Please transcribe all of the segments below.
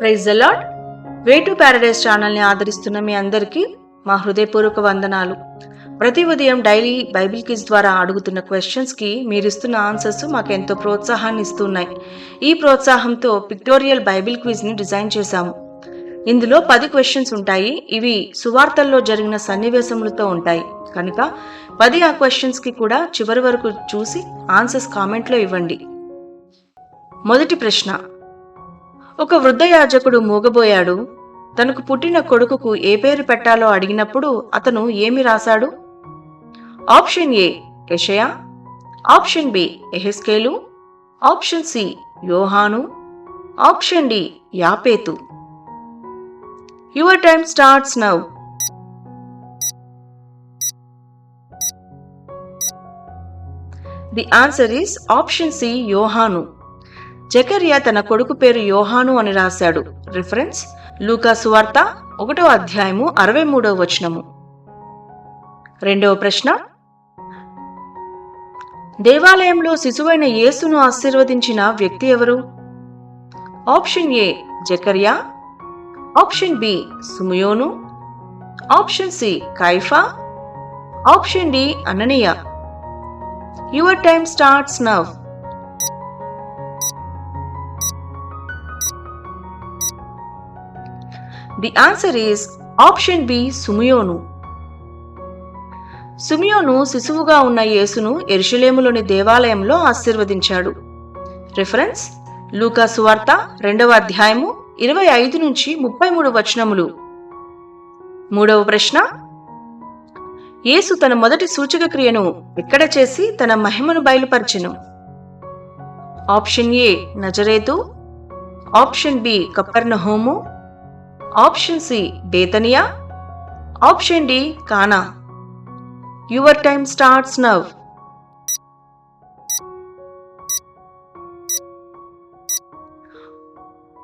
Praise అలాడ్ way to Paradise ఛానల్ని ఆదరిస్తున్న మీ అందరికీ మా హృదయపూర్వక వందనాలు. ప్రతి ఉదయం డైలీ బైబిల్ కిజ్ ద్వారా అడుగుతున్న క్వశ్చన్స్కి మీరు ఇస్తున్న ఆన్సర్స్ మాకు ఎంతో ప్రోత్సాహాన్ని ఇస్తున్నాయి. ఈ ప్రోత్సాహంతో పిక్టోరియల్ బైబిల్ క్విజ్ని డిజైన్ చేశాము. ఇందులో పది క్వశ్చన్స్ ఉంటాయి. ఇవి సువార్తల్లో జరిగిన సన్నివేశములతో ఉంటాయి. కనుక పది ఆ క్వశ్చన్స్కి కూడా చివరి వరకు చూసి ఆన్సర్స్ కామెంట్లో ఇవ్వండి. మొదటి ప్రశ్న ఒక వృద్ధయాజకుడు మూగబోయాడు. తనకు పుట్టిన కొడుకుకు ఏ పేరు పెట్టాలో అడిగినప్పుడు అతను ఏమి రాశాడు? ఆప్షన్ ఏ యషయా ఆప్షన్ బి ఎహెస్కేలు ఆప్షన్ సి యోహాను option D యాపేతు. Your time starts now. The answer is option C యోహాను. జకర్యా తన కొడుకు పేరు యోహాను అని రాశాడు. రిఫరెన్స్? లూకా సువార్త ఒకటో అధ్యాయము అరవై మూడవ వచనము. రెండవ ప్రశ్న? దేవాలయంలో శిశువైన యేసును ఆశీర్వదించిన వ్యక్తి ఎవరు? ఆప్షన్ ఏ జకర్యా. ఆప్షన్ బి సుమయోను. ఆప్షన్ సి కైఫా. Option D Ananias. Your time starts now the answer is option B సుమియోను సుమియోను శిశువుగా ఉన్న యేసును ఎరుషలేములోని దేవాలయంలో ఆశీర్వదించాడు. రిఫరెన్స్ లూకా సువార్త రెండవ అధ్యాయము ఇరవై ఐదు నుంచి ముప్పై మూడు వచనములు. మూడవ ప్రశ్న యేసు తన మొదటి సూచక క్రియను ఎక్కడ చేసి తన మహిమను బయలుపరచెను? ఆప్షన్ ఏ నజరేతు. ఆప్షన్ బి కప్పర్నహోము. ఆప్షన్ సి బేతనియా ఆప్షన్ డి కానా. Your time starts now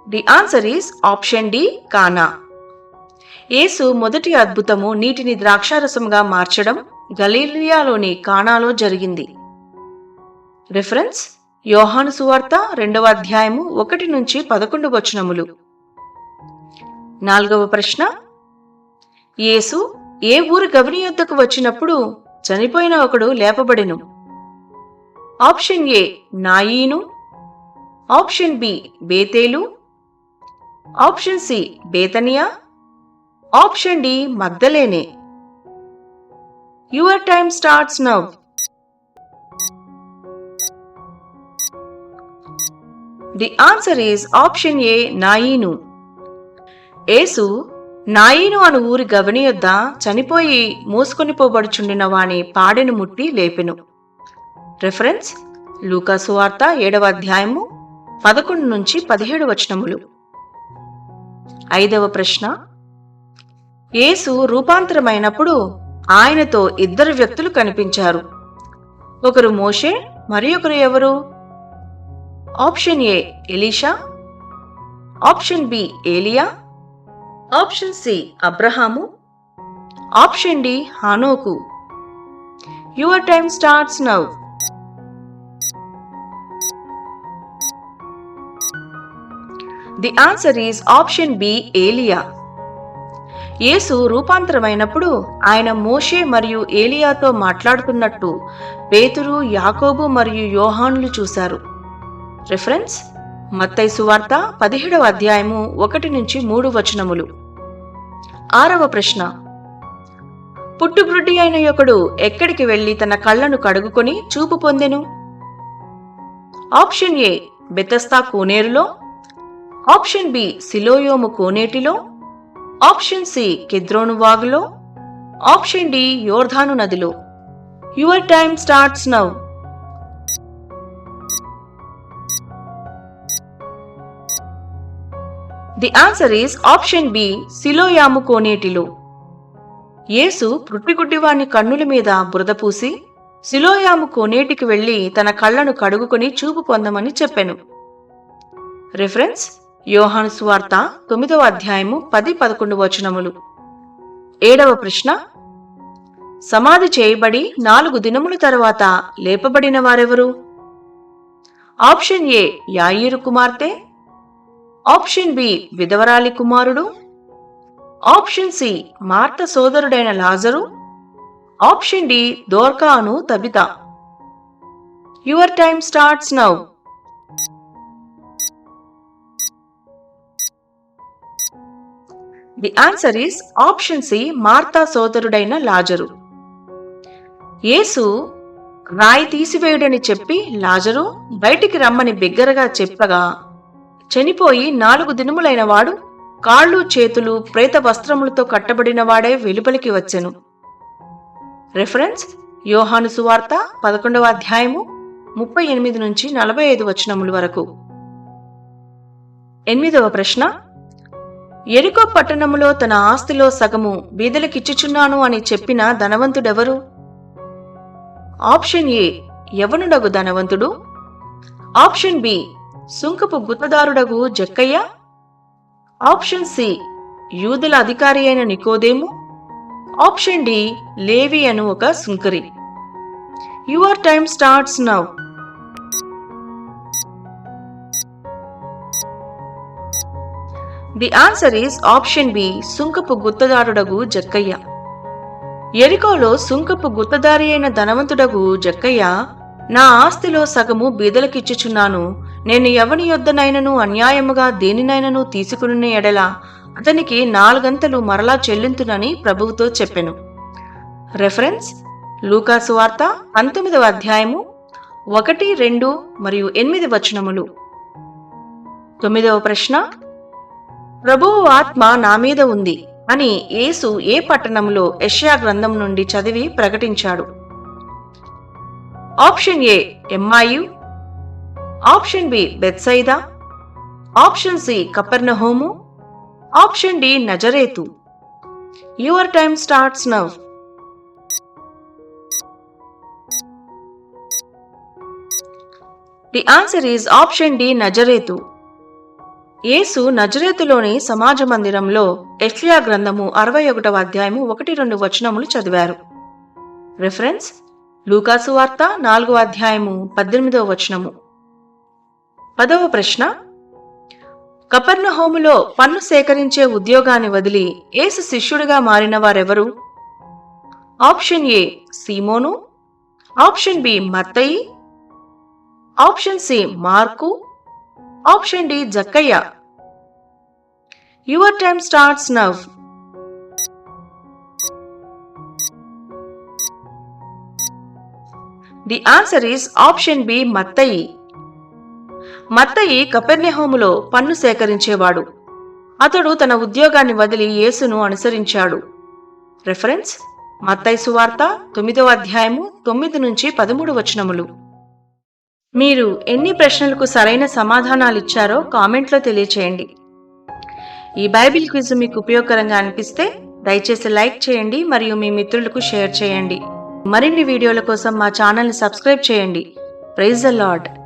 the answer is option D కానా. యేసు మొదటి అద్భుతము నీటిని ద్రాక్షారసంగా మార్చడం గలీలియాలోని కానాలో జరిగింది. రిఫరెన్స్ యోహాను సువార్త రెండవ అధ్యాయము ఒకటి నుంచి పదకొండు వచనములు. నాలుగవ ప్రశ్న. యేసు ఏ ఊరు గవిని యొద్దకు వచ్చినప్పుడు చనిపోయిన ఒకడు లేపబడెను? ఆప్షన్ ఏ నాయీను. ఆప్షన్ బి బేతేలు. ఆప్షన్ సి బేతనియా. Option D Magdalene your time starts now the answer is option A నాయీను. యేసు నాయీను అను ఊరి గవని యొద్ద చనిపోయి మూసుకొని పోబడుచుండిన వాని పాడెను ముట్టి లేపెను. రిఫరెన్స్ లూకాసు వార్త ఏడవ అధ్యాయము పదకొండు నుంచి పదిహేడు వచనములు. ఐదవ ప్రశ్న యేసు రూపాంతరమైనప్పుడు ఆయనతో ఇద్దరు వ్యక్తులు కనిపించారు. ఒకరు మోషే మరి ఒకరు ఎవరు? ఆప్షన్ ఏ ఎలీషా ఆప్షన్ బి ఏలియా ఆప్షన్ సి అబ్రహాము. ఆప్షన్ డి హానోకు. Your time starts now the answer is option B ఏలియా. యేసు రూపాంతరమైనప్పుడు ఆయన మోషే మరియు ఏలియాతో మాట్లాడుతున్నట్టు పేతురు యాకోబు మరియు యోహానులు చూశారు. రిఫరెన్స్ మత్తై సువార్త పదిహేడవ అధ్యాయము ఒకటి నుంచి మూడు వచనములు. ఆరవ ప్రశ్న. పుట్టుబ్రుడ్డి అయిన ఒకడు ఎక్కడికి వెళ్ళి తన కళ్ళను కడుగుకొని చూపు పొందెను? ఆప్షన్ ఏ బెతస్తా కోనేరులో. ఆప్షన్ బి సిలోయోము కోనేటిలో. ఆప్షన్ సి కిద్రోను వాగులో. ఆప్షన్ డి యోర్ధాను నదిలో. Your time starts now. The answer is option B సిలోయాము కోనేటిలో. యేసు పుట్టిగుడ్డివాని కన్నుల మీద బురద పూసి సిలోయాము కోనేటికి వెళ్ళి తన కళ్ళను కడుగుకొని చూపు పొందమని చెప్పెను. రిఫరెన్స్ యోహాను సువార్త తొమ్మిదవ అధ్యాయము పది పదకొండు వచనములు. ఏడవ ప్రశ్న సమాధి చేయబడి నాలుగు దినముల తర్వాత లేపబడిన వారెవరు? ఆప్షన్ ఏ యాయిరు కుమార్తె ఆప్షన్ బి విధవరాలి కుమారుడు. ఆప్షన్ సి మార్త సోదరుడైన లాజరు. ఆప్షన్ డి దోర్కాను Tabitha. Your time starts now. The answer is option C Martha సోదరుడైన లాజరు. యేసు రాయి తీసివేయుడని చెప్పి లాజరు బయటికి రమ్మని బిగ్గరగా చెప్పగా చనిపోయి నాలుగు దినములైన వాడు కాళ్ళు చేతులు ప్రేత వస్త్రములతో కట్టబడిన వాడే వెలుపలికి వచ్చెను. రెఫరెన్స్ యోహాను సువార్త పదకొండవ అధ్యాయము ముప్పై ఎనిమిది నుంచి నలభై ఐదు వచనముల వరకు. ఎనిమిదవ ప్రశ్న ఎరికో పట్టణములో తన ఆస్తిలో సగము బీదలకిచ్చుచున్నాను అని చెప్పిన ధనవంతుడెవరు? ఆప్షన్ ఏ యవనుడగు ధనవంతుడు. ఆప్షన్ బి సుంకపు గుత్తదారుడగు జక్కయ్య ఆప్షన్ సి యూదుల అధికారి అయిన నికోదేము ఆప్షన్ డి లేవి అను ఒక సుంకరి. Your time starts now. The answer is option B సుంకపు గుత్తదారుడగు జక్కయ్య. ఎరికోలో సుంకపు గుత్తదారి అయిన ధనవంతుడగు జక్కయ్య నా ఆస్తిలో సగము బీదలకిచ్చుచున్నాను నేను ఎవని యొద్దనైనను అన్యాయముగా దేనినైనను తీసుకుని ఎడల అతనికి నాలుగంతలు మరలా చెల్లింతునని ప్రభువుతో చెప్పెను. రెఫరెన్స్ లూకాసు వార్త పంతొమ్మిదవ అధ్యాయము ఒకటి రెండు మరియు ఎనిమిది వచనములు. తొమ్మిదవ ప్రశ్న ప్రభువు ఆత్మ నా మీద ఉంది అని యేసు ఏ పట్టణంలో యెషయా గ్రంథం నుండి చదివి ప్రకటించాడు. ఆప్షన్ ఏ ఎంఐయు ఆప్షన్ బి బెత్సైదా. ఆప్షన్ సి కపెర్నహోము. Option D Nazareth. Your time starts now the answer is option D నజరేతు. యేసు నజరేతులోని సమాజ మందిరంలో ఎఫ్లియా గ్రంథము అరవై ఒకటవ అధ్యాయము ఒకటి రెండు వచనములు చదివారు. రిఫరెన్స్ లూకాసు వార్త నాలుగో అధ్యాయము పద్దెనిమిదవ వచనము. పదవ ప్రశ్న. కపర్ణహోములో పన్ను సేకరించే ఉద్యోగాన్ని వదిలి ఏసు శిష్యుడిగా మారిన వారెవరు? ఆప్షన్ ఏ సీమోను. ఆప్షన్ బి మత్తయి. ఆప్షన్ సి మార్కు. Option D Jakkayya. Your time starts now the answer is option B మత్తయి. మత్తయి కపెర్నెహోములో పన్ను సేకరించేవాడు. అతడు తన ఉద్యోగాన్ని వదిలి యేసును అనుసరించాడు. రెఫరెన్స్? మత్తయి సువార్త తొమ్మిదవ అధ్యాయము తొమ్మిది నుంచి పదమూడు వచనములు. మీరు ఎన్ని ప్రశ్నలకు సరైన సమాధానాలు ఇచ్చారో కామెంట్లో తెలియచేయండి. ఈ బైబిల్ క్విజ్ మీకు ఉపయోగకరంగా అనిపిస్తే దయచేసి లైక్ చేయండి మరియు మీ మిత్రులకు షేర్ చేయండి. మరిన్ని వీడియోల కోసం మా ఛానల్ని సబ్స్క్రైబ్ చేయండి. Praise the lord